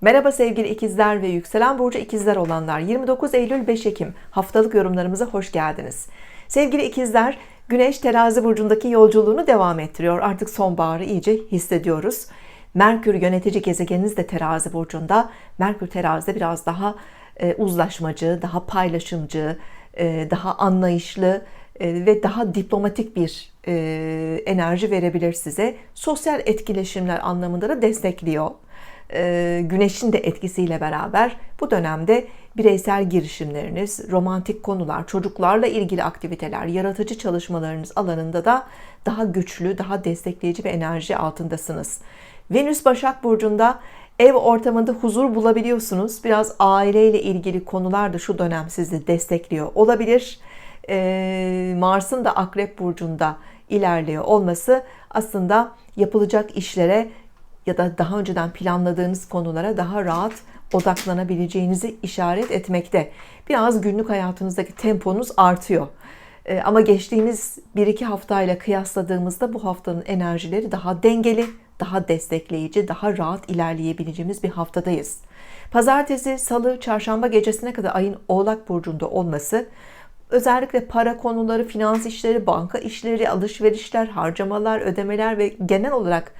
Merhaba sevgili ikizler ve yükselen burcu ikizler olanlar 29 Eylül 5 Ekim haftalık yorumlarımıza hoş geldiniz. Sevgili ikizler Güneş terazi burcundaki yolculuğunu devam ettiriyor. Artık sonbaharı iyice hissediyoruz. Merkür yönetici gezegeniniz de terazi burcunda. Merkür terazide biraz daha e, uzlaşmacı, daha paylaşımcı, e, daha anlayışlı e, ve daha diplomatik bir e, enerji verebilir size. Sosyal etkileşimler anlamında da destekliyor güneşin de etkisiyle beraber bu dönemde bireysel girişimleriniz, romantik konular, çocuklarla ilgili aktiviteler, yaratıcı çalışmalarınız alanında da daha güçlü, daha destekleyici bir enerji altındasınız. Venüs Başak Burcu'nda ev ortamında huzur bulabiliyorsunuz. Biraz aileyle ilgili konular da şu dönem sizi destekliyor olabilir. E, Mars'ın da Akrep Burcu'nda ilerliyor olması aslında yapılacak işlere ya da daha önceden planladığınız konulara daha rahat odaklanabileceğinizi işaret etmekte. Biraz günlük hayatınızdaki temponuz artıyor. Ee, ama geçtiğimiz 1-2 haftayla kıyasladığımızda bu haftanın enerjileri daha dengeli, daha destekleyici, daha rahat ilerleyebileceğimiz bir haftadayız. Pazartesi, salı, çarşamba gecesine kadar ayın Oğlak Burcu'nda olması özellikle para konuları, finans işleri, banka işleri, alışverişler, harcamalar, ödemeler ve genel olarak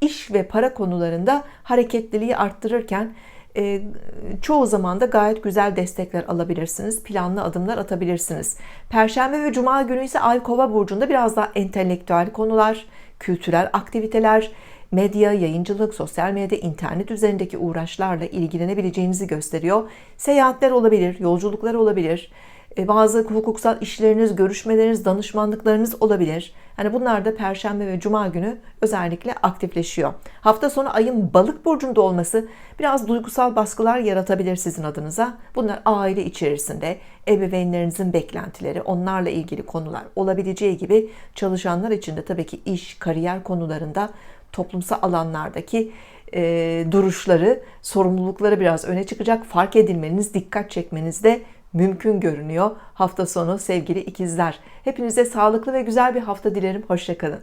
iş ve para konularında hareketliliği arttırırken e, çoğu zaman da gayet güzel destekler alabilirsiniz. Planlı adımlar atabilirsiniz. Perşembe ve Cuma günü ise Ay Kova burcunda biraz daha entelektüel konular, kültürel aktiviteler, medya, yayıncılık, sosyal medya, internet üzerindeki uğraşlarla ilgilenebileceğinizi gösteriyor. Seyahatler olabilir, yolculuklar olabilir bazı hukuksal işleriniz, görüşmeleriniz, danışmanlıklarınız olabilir. Hani bunlar da Perşembe ve Cuma günü özellikle aktifleşiyor. Hafta sonu ayın balık burcunda olması biraz duygusal baskılar yaratabilir sizin adınıza. Bunlar aile içerisinde ebeveynlerinizin beklentileri, onlarla ilgili konular olabileceği gibi çalışanlar için de tabii ki iş, kariyer konularında toplumsal alanlardaki e, duruşları, sorumlulukları biraz öne çıkacak. Fark edilmeniz, dikkat çekmeniz de mümkün görünüyor hafta sonu sevgili ikizler. Hepinize sağlıklı ve güzel bir hafta dilerim. Hoşçakalın.